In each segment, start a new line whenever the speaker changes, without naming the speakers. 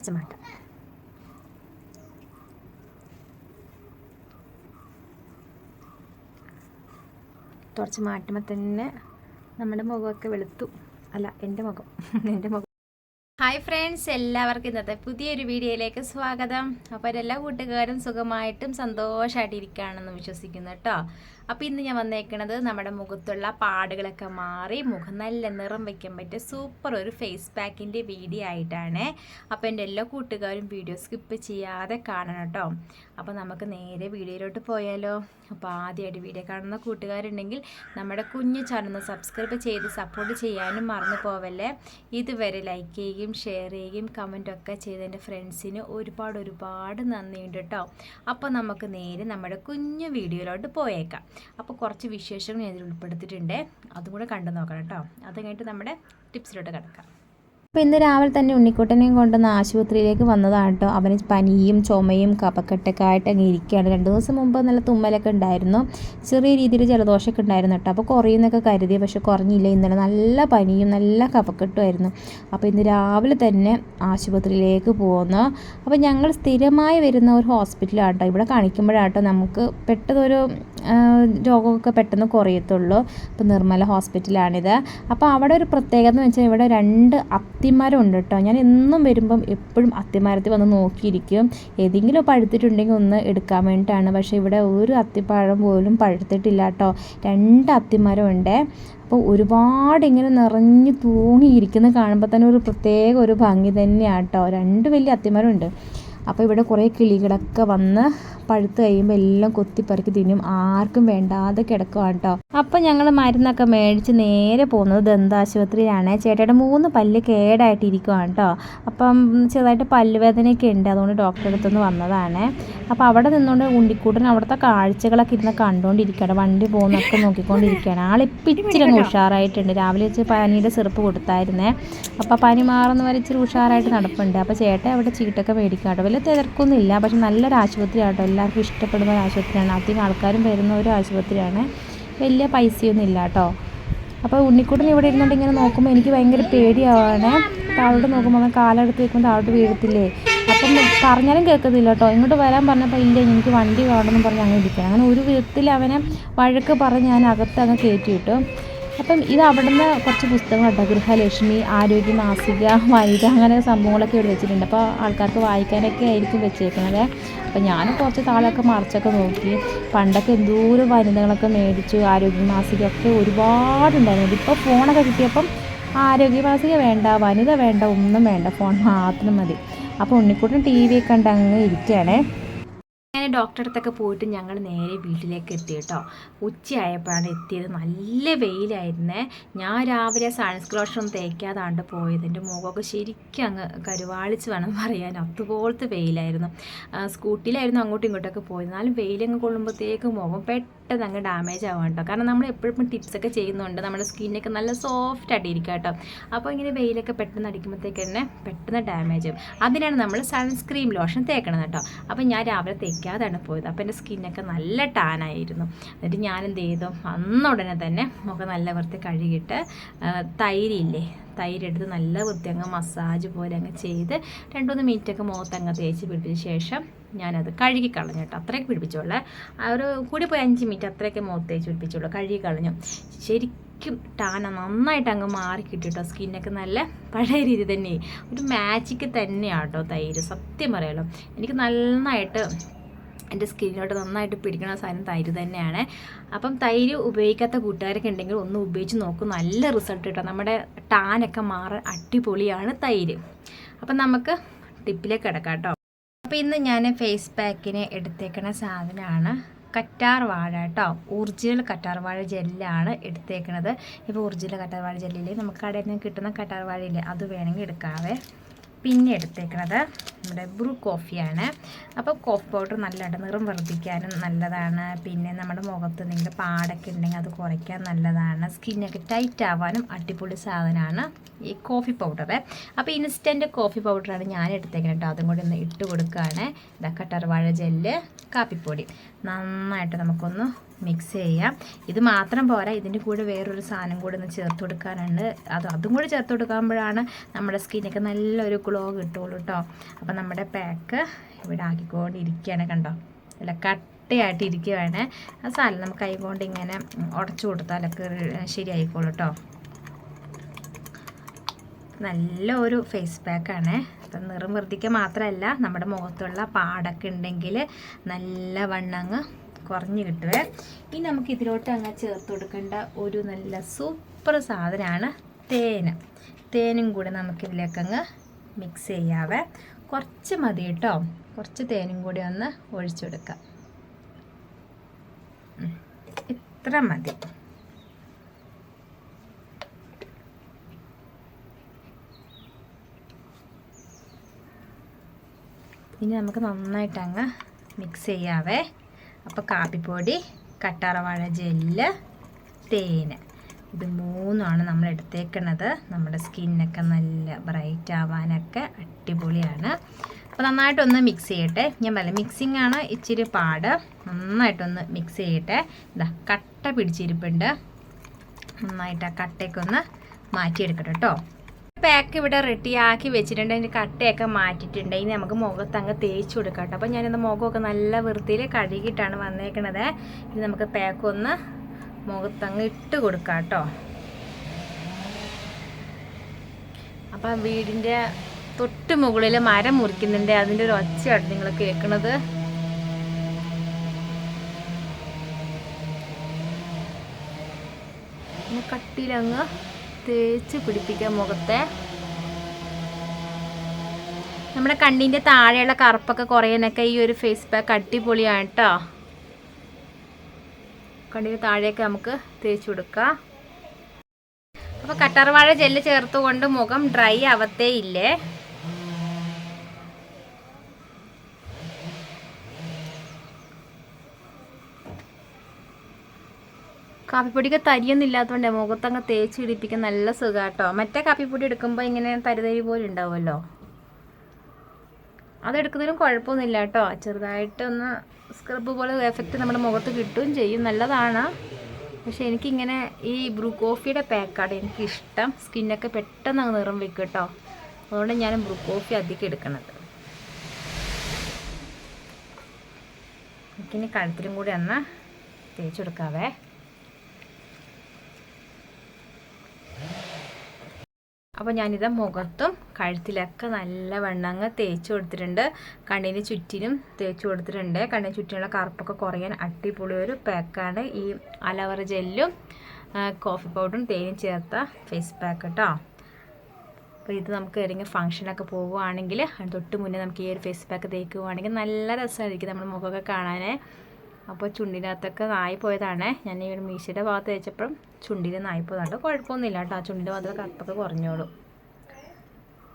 കുറച്ച് മാറ്റാം. കുറച്ച് മാറ്റുമ്പോൾ തന്നെ നമ്മുടെ മുഖമൊക്കെ വെളുത്തു. അല്ല എന്റെ മുഖം. എന്റെ മുഖം. ഹായ് ഫ്രണ്ട്സ് എല്ലാവർക്കും ഇന്നത്തെ പുതിയൊരു വീഡിയോയിലേക്ക് സ്വാഗതം. അപ്പോൾ എല്ലാ കൂട്ടുകാരും സുഖമായിട്ടും സന്തോഷമായിട്ടിരിക്കുകയാണെന്ന് വിശ്വസിക്കുന്നു കേട്ടോ. അപ്പോൾ ഇന്ന് ഞാൻ വന്നേക്കണത് നമ്മുടെ മുഖത്തുള്ള പാടുകളൊക്കെ മാറി മുഖം നല്ല നിറം വയ്ക്കാൻ പറ്റിയ സൂപ്പർ ഒരു ഫേസ് പാക്കിന്റെ വീഡിയോ ആയിട്ടാണ്. അപ്പോൾ എന്റെ എല്ലാ കൂട്ടുകാരും വീഡിയോ സ്കിപ്പ് ചെയ്യാതെ കാണണം കേട്ടോ. അപ്പോൾ നമുക്ക് നേരെ വീഡിയോയിലോട്ട് പോയാലോ. അപ്പോൾ ആദ്യമായിട്ട് വീഡിയോ കാണുന്ന കൂട്ടുകാരുണ്ടെങ്കിൽ നമ്മുടെ കുഞ്ഞു ചാനൽ സബ്സ്ക്രൈബ് ചെയ്ത് സപ്പോർട്ട് ചെയ്യാനും മറന്നു പോവല്ലേ. ഇതുവരെ ലൈക്ക് ചെയ്യുകയും ഷെയർ ചെയ്യുകയും കമന്റൊക്കെ ചെയ്ത് എന്റെ ഫ്രണ്ട്സിന് ഒരുപാട് ഒരുപാട് നന്ദിയുണ്ട് കേട്ടോ. അപ്പോൾ നമുക്ക് നേരെ നമ്മുടെ കുഞ്ഞു വീഡിയോയിലോട്ട് പോയേക്കാം. അപ്പോൾ കുറച്ച് വിശേഷങ്ങൾ ഞാൻ ഇതിൽ ഉൾപ്പെടുത്തിയിട്ടുണ്ട്. അതും കൂടെ കണ്ടു നോക്കണം കേട്ടോ. അത് കഴിഞ്ഞിട്ട് നമ്മുടെ ടിപ്സിലോട്ട് കിടക്കാം. അപ്പോൾ ഇന്ന് രാവിലെ തന്നെ ഉണ്ണിക്കുട്ടനെയും കൊണ്ടുവന്ന് ആശുപത്രിയിലേക്ക് വന്നതാണ് കേട്ടോ. അവന് പനിയും ചുമയും കപക്കെട്ടൊക്കെ ആയിട്ട് അങ്ങ് ഇരിക്കുകയാണ്. രണ്ട് ദിവസം മുമ്പ് നല്ല തുമ്മലൊക്കെ ഉണ്ടായിരുന്നു. ചെറിയ രീതിയിൽ ജലദോഷമൊക്കെ ഉണ്ടായിരുന്നു കേട്ടോ. അപ്പോൾ കുറയുന്നൊക്കെ കരുതി പക്ഷെ കുറഞ്ഞില്ല. ഇന്നലെ നല്ല പനിയും നല്ല കപക്കെട്ടുമായിരുന്നു അപ്പോൾ ഇന്ന് രാവിലെ തന്നെ ആശുപത്രിയിലേക്ക് പോകുന്നു അപ്പോൾ ഞങ്ങൾ സ്ഥിരമായി വരുന്ന ഒരു ഹോസ്പിറ്റലാണ് കേട്ടോ. ഇവിടെ കാണിക്കുമ്പോഴാട്ടോ നമുക്ക് പെട്ടെന്നൊരു രോഗമൊക്കെ പെട്ടെന്ന് കുറയത്തുള്ളൂ. അപ്പോൾ നിർമ്മല ഹോസ്പിറ്റലാണിത്. അപ്പോൾ അവിടെ ഒരു പ്രത്യേകത എന്ന് വെച്ചാൽ ഇവിടെ രണ്ട് അത്തിമരം ഉണ്ട് കേട്ടോ. ഞാൻ എന്നും വരുമ്പം എപ്പോഴും അത്തിമരത്തിൽ വന്ന് നോക്കിയിരിക്കും. ഏതെങ്കിലും പഴുത്തിട്ടുണ്ടെങ്കിൽ ഒന്ന് എടുക്കാൻ വേണ്ടിയിട്ടാണ്. പക്ഷേ ഇവിടെ ഒരു അത്തിപ്പഴം പോലും പഴുത്തിട്ടില്ല കേട്ടോ. രണ്ട് അത്തിമരം ഉണ്ട് അപ്പോൾ ഒരുപാട് ഇങ്ങനെ നിറഞ്ഞു തൂങ്ങിയിരിക്കുന്ന കാണുമ്പോൾ തന്നെ ഒരു പ്രത്യേക ഒരു ഭംഗി തന്നെയാണ് കേട്ടോ. രണ്ട് വലിയ അത്തിമരമുണ്ട്. അപ്പോൾ ഇവിടെ കുറേ കിളികളൊക്കെ വന്ന് പഴുത്ത് കഴിയുമ്പോൾ എല്ലാം കൊത്തിപ്പറിക്കി തിന്നും. ആർക്കും വേണ്ടാതെ കിടക്കുവാണ് കേട്ടോ അപ്പം ഞങ്ങൾ മരുന്നൊക്കെ മേടിച്ച് നേരെ പോകുന്നത് ദന്താശുപത്രിയിലാണ്. ചേട്ടയുടെ മൂന്ന് പല്ല് കേടായിട്ട് ഇരിക്കുവാണ് കേട്ടോ അപ്പം ചെറുതായിട്ട് പല്ലുവേദനയൊക്കെ ഉണ്ട്. അതുകൊണ്ട് ഡോക്ടറെ അടുത്തുനിന്ന് വന്നതാണ്. അപ്പോൾ അവിടെ നിന്നുകൊണ്ട് ഉണ്ടിക്കൂട്ടൻ അവിടുത്തെ കാഴ്ചകളൊക്കെ ഇരുന്ന് കണ്ടുകൊണ്ടിരിക്കുകയാണ് വണ്ടി പോകുന്നൊക്കെ നോക്കിക്കൊണ്ടിരിക്കുകയാണ്. ആളിപ്പോൾ ഇച്ചിരി ഉഷാറായിട്ടുണ്ട്. രാവിലെ വെച്ച് പനിയുടെ സിറപ്പ് കൊടുത്തായിരുന്നേ. അപ്പോൾ പനി മാറുന്ന വരെ ഇച്ചിരി ഉഷാറായിട്ട് നടപ്പുണ്ട്. അപ്പോൾ ചേട്ടൻ അവിടെ ചീട്ടൊക്കെ മേടിക്കാം കേട്ടോ വലിയ തിരക്കൊന്നുമില്ല പക്ഷെ നല്ലൊരു ആശുപത്രി ആട്ടോ എല്ലാവർക്കും ഇഷ്ടപ്പെടുന്ന ഒരു ആശുപത്രിയാണ്. അധികം ആൾക്കാരും വരുന്ന ഒരു ആശുപത്രിയാണ്. വലിയ പൈസയൊന്നും ഇല്ല കേട്ടോ. അപ്പോൾ ഉണ്ണിക്കുട്ടൻ ഇവിടെ ഇരുന്നുകൊണ്ട് ഇങ്ങനെ നോക്കുമ്പോൾ എനിക്ക് ഭയങ്കര പേടിയാവാണ്. താഴോട്ട് നോക്കുമ്പോൾ അവൻ കാലെടുത്ത് വെക്കുമ്പോൾ താഴോട്ട് വീഴത്തില്ലേ അപ്പം പറഞ്ഞാലും കേൾക്കത്തില്ല കേട്ടോ. ഇങ്ങോട്ട് വരാൻ പറഞ്ഞപ്പോൾ ഇല്ല എനിക്ക് വണ്ടി വേണമെന്ന് പറഞ്ഞ് അങ്ങനെ ഇരിക്കണം അങ്ങനെ ഒരു വിധത്തിൽ അവനെ വഴക്ക് പറഞ്ഞ് ഞാൻ അകത്ത് അങ്ങ് കയറ്റി വിട്ടു. അപ്പം ഇത് അവിടുന്ന് കുറച്ച് പുസ്തകങ്ങൾ കേട്ടോ ഗൃഹലക്ഷ്മി ആരോഗ്യ മാസിക വനിത അങ്ങനെ സംഭവങ്ങളൊക്കെ ഇവിടെ വെച്ചിട്ടുണ്ട്. അപ്പോൾ ആൾക്കാർക്ക് വായിക്കാനൊക്കെ ആയിരിക്കും വെച്ചേക്കുന്നത്. അപ്പം ഞാൻ കുറച്ച് താളൊക്കെ മറിച്ചൊക്കെ നോക്കി. പണ്ടൊക്കെ എന്തോരം വനിതകളൊക്കെ മേടിച്ചു ആരോഗ്യ മാസിക ഒക്കെ ഒരുപാടുണ്ടായിരുന്നു. ഇപ്പോൾ ഫോണൊക്കെ കിട്ടിയപ്പം ആരോഗ്യ മാസിക വേണ്ട വനിത വേണ്ട ഒന്നും വേണ്ട ഫോൺ മാത്രം മതി. അപ്പോൾ ഉണ്ണിക്കുട്ടൻ ടി വി ഒക്കെ കണ്ട് അങ്ങ് ഇരിക്കുകയാണേ. അങ്ങനെ ഡോക്ടറെ അടുത്തൊക്കെ പോയിട്ട് ഞങ്ങൾ നേരെ വീട്ടിലേക്ക് എത്തി കേട്ടോ. ഉച്ചയായപ്പോഴാണ് എത്തിയത്. നല്ല വെയിലായിരുന്നേ. ഞാൻ രാവിലെ സൺസ്ക്ലോഷൻ തേക്കാതാണ്ട് പോയത്. എന്റെ മുഖമൊക്കെ ശരിക്കും അങ്ങ് കരുവാളിച്ച് വേണം പറയാൻ. അതുപോലത്തെ വെയിലായിരുന്നു. സ്കൂട്ടിയിലായിരുന്നു അങ്ങോട്ടും ഇങ്ങോട്ടൊക്കെ പോയത്. എന്നാലും വെയിലങ്ങ് കൊള്ളുമ്പോഴത്തേക്ക് മുഖം പെട്ടെന്ന് അങ്ങ് ഡാമേജ് ആവാം കേട്ടോ. കാരണം നമ്മൾ എപ്പോഴും ടിപ്സൊക്കെ ചെയ്യുന്നുണ്ട്. നമ്മുടെ സ്കിന്നൊക്കെ നല്ല സോഫ്റ്റ് ആയിട്ട് ഇരിക്കുക കേട്ടോ. അപ്പോൾ ഇങ്ങനെ വെയിലൊക്കെ പെട്ടെന്ന് അടിക്കുമ്പോഴത്തേക്ക് തന്നെ പെട്ടെന്ന് ഡാമേജ് ആവും. അതിനാണ് നമ്മൾ സൺസ്ക്രീം ലോഷൻ തേക്കണം കേട്ടോ. അപ്പോൾ ഞാൻ രാവിലെ തേക്കാതാണ് പോയത്. അപ്പോൾ എന്റെ സ്കിന്നൊക്കെ നല്ല ടാനായിരുന്നു. എന്നിട്ട് ഞാൻ എന്ത് ചെയ്തു? അന്ന് ഉടനെ തന്നെ മുഖം നല്ല വൃത്തി കഴുകിയിട്ട് തൈരില്ലേ തൈരെടുത്ത് നല്ല വൃത്തി അങ്ങ് മസാജ് പോലെ അങ്ങ് ചെയ്ത് രണ്ട് മൂന്ന് മിനിറ്റൊക്കെ മുഖത്തങ്ങ് തേച്ച് പിടിപ്പിച്ച ശേഷം ഞാനത് കഴുകി കളഞ്ഞു കേട്ടോ. അത്രയൊക്കെ പിടിപ്പിച്ചോളേ ഒരു കൂടി പോയി അഞ്ച് മിനിറ്റ് അത്രയൊക്കെ മുഖത്ത് തേച്ച് പിടിപ്പിച്ചോളൂ കഴുകി കളഞ്ഞു. ശരിക്കും ടാന. നന്നായിട്ട് അങ്ങ് മാറി കിട്ടിട്ടോ സ്കിന്നൊക്കെ നല്ല പഴയ രീതി തന്നെ ഒരു മാജിക്ക് തന്നെയാട്ടോ തൈര്. സത്യം പറയാലോ എനിക്ക് നന്നായിട്ട് എന്റെ സ്കിന്നിലോട്ട് നന്നായിട്ട് പിടിക്കുന്ന സാധനം തൈര് തന്നെയാണ്. അപ്പം തൈര് ഉപയോഗിക്കാത്ത കൂട്ടുകാരൊക്കെ ഉണ്ടെങ്കിൽ ഒന്ന് ഉപയോഗിച്ച് നോക്കും. നല്ല റിസൾട്ട് കിട്ടും. നമ്മുടെ ടാനൊക്കെ മാറാൻ അടിപൊളിയാണ് തൈര്. അപ്പം നമുക്ക് ടിപ്പിലേക്ക് കിടക്കാം കേട്ടോ. അപ്പോൾ ഇന്ന് ഞാൻ ഫേസ് പാക്കിന് എടുത്തേക്കുന്ന സാധനമാണ് കറ്റാർ വാഴ കേട്ടോ. ഒറിജിനൽ കറ്റാർ വാഴ ജെല്ലാണ് എടുത്തേക്കുന്നത് ഇപ്പോൾ ഒറിജിനൽ കറ്റാർ വാഴ ജെല്ലിൽ നമുക്ക് കടയിൽ നിന്ന് കിട്ടുന്ന കറ്റാർ വാഴയില്ലേ? അത് വേണമെങ്കിൽ എടുക്കാവേ. പിന്നെ എടുത്തേക്കുന്നത് നമ്മുടെ ബ്രൂ കോഫിയാണ്. അപ്പോൾ കോഫ് പൗഡർ നല്ലതായിട്ട് നിറം വർദ്ധിക്കാനും നല്ലതാണ്. പിന്നെ നമ്മുടെ മുഖത്ത് എന്തെങ്കിലും പാടൊക്കെ ഉണ്ടെങ്കിൽ അത് കുറയ്ക്കാൻ നല്ലതാണ്. സ്കിന്നൊക്കെ ടൈറ്റ് ആവാനും അടിപൊളി സാധനമാണ് ഈ കോഫി പൗഡർ. അപ്പോൾ ഇൻസ്റ്റന്റ് കോഫി പൗഡറാണ് ഞാൻ എടുത്തേക്കുന്നത് കേട്ടോ. അതും കൂടി ഒന്ന് ഇട്ട് കൊടുക്കുകയാണ്. ഇതാ കട്ടർ വാഴ ജെല്ല് കാപ്പിപ്പൊടി. നന്നായിട്ട് നമുക്കൊന്ന് മിക്സ് ചെയ്യാം. ഇത് മാത്രം പോരാ ഇതിന്റെ കൂടെ വേറൊരു സാധനം കൂടെ ഒന്ന് ചേർത്ത് കൊടുക്കാനുണ്ട്. അത് അതും കൂടി ചേർത്ത് കൊടുക്കുമ്പോഴാണ് നമ്മുടെ സ്കിന്നൊക്കെ നല്ലൊരു ഗ്ലോ കിട്ടുള്ളൂ കേട്ടോ അപ്പോൾ നമ്മുടെ പാക്ക് ഇവിടെ ആക്കിക്കൊണ്ടിരിക്കുകയാണ് കണ്ടോ? അല്ല കട്ടയായിട്ട് ഇരിക്കുകയാണ്. ആ സാധനം നമുക്ക് കൈ കൊണ്ട് ഇങ്ങനെ ഉടച്ചു കൊടുത്താലൊക്കെ ശരിയായിക്കോളൂ കേട്ടോ നല്ല ഒരു ഫേസ് പാക്കാണ് അപ്പം നിറം വർദ്ധിക്കുക മാത്രമല്ല നമ്മുടെ മുഖത്തുള്ള പാടൊക്കെ ഉണ്ടെങ്കിൽ നല്ല വണ്ണങ്ങ് കുറഞ്ഞ് കിട്ടുവേ. ഇനി നമുക്ക് ഇതിലോട്ട് അങ്ങ് ചേർത്ത് കൊടുക്കേണ്ട ഒരു നല്ല സൂപ്പർ സാധനമാണ് തേന്. തേനും കൂടെ നമുക്കിതിലേക്കങ്ങ് മിക്സ് ചെയ്യാവേ. കുറച്ച് മതി കേട്ടോ. കുറച്ച് തേനും കൂടി ഒന്ന് ഒഴിച്ചെടുക്കാം. ഇത്ര മതി. ഇനി നമുക്ക് നന്നായിട്ട് അങ്ങ് മിക്സ് ചെയ്യാവേ. അപ്പോൾ കാപ്പിപ്പൊടി കട്ടാറവാഴ ജെല്ല് തേന്. ഇത് മൂന്നാണ് നമ്മൾ എടുത്തേക്കുന്നത് നമ്മുടെ സ്കിന്നൊക്കെ നല്ല ബ്രൈറ്റ് ആവാനൊക്കെ അടിപൊളിയാണ്. അപ്പോൾ നന്നായിട്ടൊന്ന് മിക്സ് ചെയ്യട്ടെ. ഞാൻ പറയാം മിക്സിംഗ് ആണ് ഇച്ചിരി പാട്. നന്നായിട്ടൊന്ന് മിക്സ് ചെയ്യട്ടെ. ഇതാ കട്ട പിടിച്ചിരിപ്പുണ്ട്. നന്നായിട്ട് ആ കട്ടയൊക്കെ ഒന്ന് മാറ്റിയെടുക്കട്ടെ കേട്ടോ പാക്ക് ഇവിടെ റെഡിയാക്കി വെച്ചിട്ടുണ്ട്. അതിന്റെ കട്ടയൊക്കെ മാറ്റിയിട്ടുണ്ട്. ഇനി നമുക്ക് മുഖത്ത് അങ്ങ് തേച്ച് കൊടുക്കാം കേട്ടോ. അപ്പോൾ ഞാനിന്ന് മുഖമൊക്കെ നല്ല വൃത്തിയിൽ കഴുകിയിട്ടാണ് വന്നേക്കണത്. ഇനി നമുക്ക് പാക്ക് ഒന്ന് മുഖത്തങ്ങ് ഇട്ട് കൊടുക്കാം കേട്ടോ. അപ്പം വീടിന്റെ തൊട്ട് മുകളിൽ മരം മുറിക്കുന്നുണ്ട്. അതിന്റെ ഒരു ഒച്ചയാണ് നിങ്ങൾ കേൾക്കണത്. കട്ടിയിലങ്ങ് തേച്ച് പിടിപ്പിക്കുക മുഖത്തെ. നമ്മുടെ കണ്ണിന്റെ താഴെയുള്ള കറുപ്പൊക്കെ കുറയാനൊക്കെ ഈ ഒരു ഫേസ് പാക്ക് അടിപൊളിയാണ് കേട്ടോ കണ്ണിന്റെ താഴെയൊക്കെ നമുക്ക് തേച്ച് കൊടുക്കാം. അപ്പോൾ കട്ടർവാഴ ജെല്ല് ചേർത്തുകൊണ്ട് മുഖം ഡ്രൈ ആവത്തേ ഇല്ലേ കാപ്പിപ്പൊടിക്ക് തരിയൊന്നും ഇല്ലാത്തതുകൊണ്ട് മുഖത്തങ്ങ് തേച്ച് പിടിപ്പിക്കാൻ നല്ല സുഖാട്ടോ. മറ്റേ കാപ്പിപ്പൊടി എടുക്കുമ്പോൾ ഇങ്ങനെ തരിതരി പോലെ ഉണ്ടാവുമല്ലോ? അതെടുക്കുന്നതിനും കുഴപ്പമൊന്നുമില്ല കേട്ടോ. ചെറുതായിട്ടൊന്ന് സ്ക്രബ് പോലെ എഫക്റ്റ് നമ്മുടെ മുഖത്ത് കിട്ടുകയും ചെയ്യും. നല്ലതാണ്. പക്ഷെ എനിക്കിങ്ങനെ ഈ ബ്രൂ കോഫിയുടെ പാക്കാണ് എനിക്കിഷ്ടം. സ്കിന്നൊക്കെ പെട്ടെന്ന് അങ്ങ് നിറം വെക്കും കേട്ടോ. അതുകൊണ്ട് ഞാൻ ബ്രൂ കോഫി അധികം എടുക്കണത്. എനിക്കിനി കഴുത്തിലും കൂടി ഒന്ന് തേച്ച് കൊടുക്കാവേ. അപ്പോൾ ഞാനിത് മുഖത്തും കഴുത്തിലൊക്കെ നല്ല വണ്ണങ്ങ് തേച്ച് കൊടുത്തിട്ടുണ്ട്. കണ്ണിന് ചുറ്റിനും തേച്ച് കൊടുത്തിട്ടുണ്ട്. കണ്ണിന് ചുറ്റിനുള്ള കറുപ്പൊക്കെ കുറയാൻ അടിപൊളി ഒരു പാക്കാണ്. ഈ അലവർ ജെല്ലും കോഫി പൗഡറും തേനും ചേർത്ത ഫേസ് പാക്ക് കേട്ടോ അപ്പോൾ ഇത് നമുക്ക് ഏതെങ്കിലും ഫംഗ്ഷനൊക്കെ പോവുകയാണെങ്കിൽ തൊട്ട് മുന്നേ നമുക്ക് ഈ ഒരു ഫേസ് പാക്ക് തേക്കുകയാണെങ്കിൽ നല്ല രസമായിരിക്കും നമ്മുടെ മുഖമൊക്കെ കാണാൻ അപ്പോൾ ചുണ്ടിനകത്തൊക്കെ നായിപ്പോയതാണ്. ഞാൻ ഈ ഒരു മീശയുടെ ഭാഗത്ത് തേച്ചപ്പം ചുണ്ടിൽ നായിപ്പോയതാണ് കുഴപ്പമൊന്നുമില്ല കേട്ടോ. ആ ചുണ്ടിന്റെ ഭാഗത്ത് കറുപ്പൊക്കെ കുറഞ്ഞോളൂ.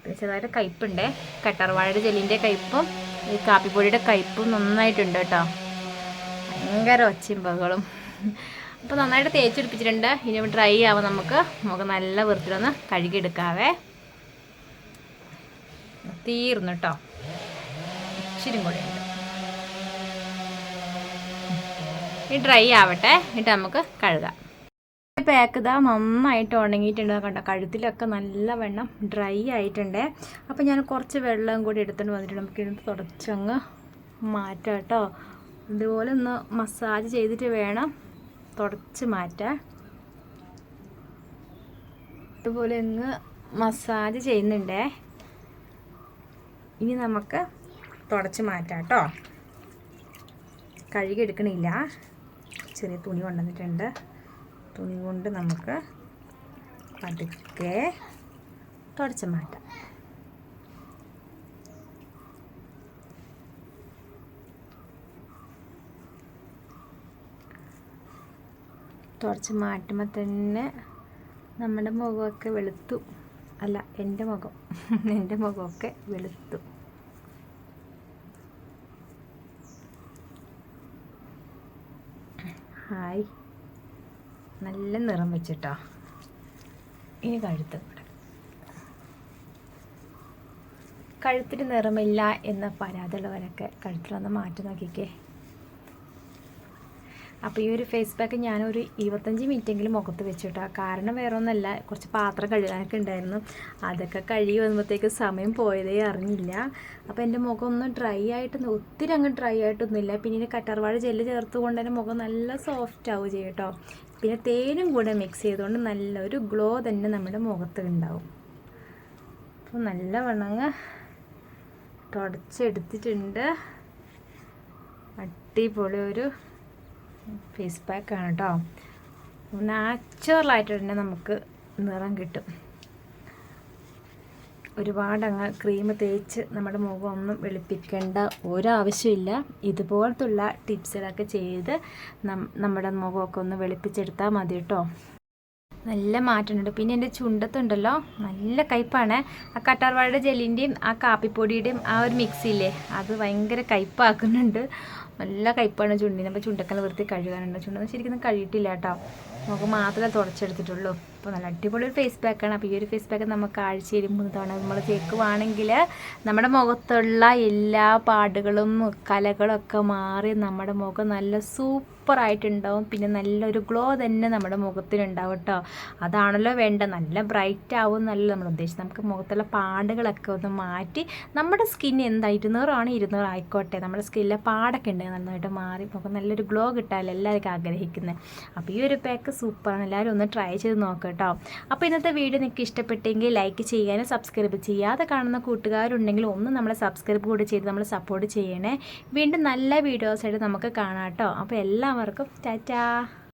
പിന്നെ ചെറുതായിട്ട് കയ്പ്പുണ്ടേ. കട്ടർവാഴയുടെ ജെല്ലിന്റെ കയ്പ്പും ഈ കാപ്പിപ്പൊടിയുടെ കയ്പ്പും നന്നായിട്ടുണ്ട് കേട്ടോ. ഭയങ്കര ഒച്ചയും ബഹളും അപ്പോൾ നന്നായിട്ട് തേച്ചെടുപ്പിച്ചിട്ടുണ്ട്. ഇനി ഡ്രൈ ആവുമ്പോൾ നമുക്ക് നമുക്ക് നല്ല വൃത്തിയിലൊന്ന് കഴുകിയെടുക്കാവേ. തീർന്നു കേട്ടോ. ഇച്ചിരി കൂടെ ഉണ്ട്. ഈ ഡ്രൈ ആവട്ടെ. എന്നിട്ട് നമുക്ക് കഴുകാം. പാക്ക് ഇതാ നന്നായിട്ട് ഉണങ്ങിയിട്ടുണ്ട്. കണ്ട കഴുത്തിലൊക്കെ നല്ല വെണ്ണം ഡ്രൈ ആയിട്ടുണ്ട്. അപ്പോൾ ഞാൻ കുറച്ച് വെള്ളം കൂടി എടുത്തുകൊണ്ട് വന്നിട്ടുണ്ട്. നമുക്ക് ഇത് തുടച്ചങ്ങ് മാറ്റാം കേട്ടോ. ഇതുപോലെ ഒന്ന് മസാജ് ചെയ്തിട്ട് വേണം തുടച്ച് മാറ്റാൻ. ഇതുപോലെ ഇങ്ങ് മസാജ് ചെയ്യുന്നുണ്ടേ. ഇനി നമുക്ക് തുടച്ച് മാറ്റാം കേട്ടോ. കഴുകിയെടുക്കണില്ല ചെറിയ തുണി കൊണ്ടുവന്നിട്ടുണ്ട്. തുണി കൊണ്ട് നമുക്ക് പതുക്കെ തുടച്ച് മാറ്റാം. തുടച്ച് മാറ്റുമ്പോൾ തന്നെ നമ്മുടെ മുഖമൊക്കെ വെളുത്തു. അല്ല എന്റെ മുഖം. എന്റെ മുഖമൊക്കെ വെളുത്തു. ഹായ്. നല്ല നിറം വെച്ചിട്ടോ. ഇനി കഴുത്ത് കഴുത്തിന് നിറമില്ല എന്ന പരാതിയുള്ളവരൊക്കെ കഴുത്തിലൊന്ന് മാറ്റി നോക്കിക്കേ. അപ്പോൾ ഈ ഒരു ഫേസ് പാക്ക് ഞാനൊരു ഇരുപത്തഞ്ച് മിനിറ്റെങ്കിലും മുഖത്ത് വെച്ചിട്ടാ. കാരണം വേറെ ഒന്നല്ല കുറച്ച് പാത്രം കഴുകാനൊക്കെ ഉണ്ടായിരുന്നു. അതൊക്കെ കഴുകി വന്നപ്പോഴത്തേക്ക് സമയം പോയതേ അറിഞ്ഞില്ല. അപ്പോൾ എന്റെ മുഖം ഒന്ന് ഡ്രൈ ആയിട്ടൊന്നും ഒത്തിരി അങ്ങ് ഡ്രൈ ആയിട്ടൊന്നുമില്ല. പിന്നെ ഇതിന് കറ്റാർവാഴ ജെല്ല് ചേർത്ത് കൊണ്ട് തന്നെ മുഖം നല്ല സോഫ്റ്റ് ആവുക ചെയ്യും കേട്ടോ. പിന്നെ തേനും കൂടെ മിക്സ് ചെയ്തുകൊണ്ട് നല്ലൊരു ഗ്ലോ തന്നെ നമ്മുടെ മുഖത്ത് ഉണ്ടാവും. അപ്പോൾ നല്ല വണ്ണങ്ങ് തുടച്ചെടുത്തിട്ടുണ്ട്. അടിപൊളി ഒരു ഫേസ് പാക്കാണ് കേട്ടോ നാച്ചുറലായിട്ട് തന്നെ നമുക്ക് നിറം കിട്ടും. ഒരുപാട് അങ്ങ് ക്രീം തേച്ച് നമ്മുടെ മുഖം ഒന്നും വെളുപ്പിക്കേണ്ട ഒരാവശ്യമില്ല. ഇതുപോലത്തുള്ള ടിപ്സുകളൊക്കെ ചെയ്ത് നമ്മുടെ മുഖമൊക്കെ ഒന്ന് വെളുപ്പിച്ചെടുത്താൽ മതി കേട്ടോ നല്ല മാറ്റമുണ്ട്. പിന്നെ എന്റെ ചുണ്ടത്തുണ്ടല്ലോ നല്ല കയ്പ്പാണ് ആ കട്ടാർവാഴയുടെ ജെല്ലിന്റെയും ആ കാപ്പിപ്പൊടിയുടെയും ആ ഒരു മിക്സിയില്ലേ അത് ഭയങ്കര കയ്പ്പാക്കുന്നുണ്ട് നല്ല കയ്പ്പാണ് ചുണ്ടിന്. അപ്പോൾ ചുണ്ടക്കല വൃത്തി കഴുകാനുണ്ട്. ചുണ്ടൊന്നും ശരിക്കും കഴുകിയിട്ടില്ല കേട്ടോ. നമുക്ക് മാത്രമേ തുടച്ചെടുത്തിട്ടുള്ളൂ. അപ്പോൾ നല്ല അടിപൊളി ഒരു ഫേസ് പാക്കാണ് അപ്പോൾ ഈ ഒരു ഫേസ് പാക്ക് നമുക്ക് ആഴ്ചയിൽ മൂന്ന് തവണ നമ്മൾ തേക്കുവാണെങ്കിൽ നമ്മുടെ മുഖത്തുള്ള എല്ലാ പാടുകളും കലകളും ഒക്കെ മാറി നമ്മുടെ മുഖം നല്ല സൂപ്പറായിട്ടുണ്ടാവും. പിന്നെ നല്ലൊരു ഗ്ലോ തന്നെ നമ്മുടെ മുഖത്തിനുണ്ടാവും കേട്ടോ അതാണല്ലോ വേണ്ട നല്ല ബ്രൈറ്റ് ആവും എന്നല്ല നമ്മൾ ഉദ്ദേശിച്ചത്. നമുക്ക് മുഖത്തുള്ള പാടുകളൊക്കെ ഒന്ന് മാറ്റി നമ്മുടെ സ്കിൻ എന്താ ഇരുന്നൂറാണ് ഇരുന്നൂറ് ആയിക്കോട്ടെ. നമ്മുടെ സ്കിന്നിലെ പാടൊക്കെ ഉണ്ട്. നന്നായിട്ട് മാറി മുഖം നല്ലൊരു ഗ്ലോ കിട്ടാമല്ലോ എല്ലാവർക്കും ആഗ്രഹിക്കുന്നത് അപ്പോൾ ഈ ഒരു പാക്ക് സൂപ്പറാണ്. എല്ലാവരും ഒന്ന് ട്രൈ ചെയ്ത് നോക്കാം കേട്ടോ അപ്പോൾ ഇന്നത്തെ വീഡിയോ നിങ്ങൾക്ക് ഇഷ്ടപ്പെട്ടെങ്കിൽ ലൈക്ക് ചെയ്യാനും സബ്സ്ക്രൈബ് ചെയ്യാതെ കാണുന്ന കൂട്ടുകാരുണ്ടെങ്കിൽ ഒന്ന് നമ്മളെ സബ്സ്ക്രൈബ് കൂടി ചെയ്ത് നമ്മൾ സപ്പോർട്ട് ചെയ്യണേ. വീണ്ടും നല്ല വീഡിയോസായിട്ട് നമുക്ക് കാണാം കേട്ടോ അപ്പോൾ എല്ലാവർക്കും ടാറ്റാ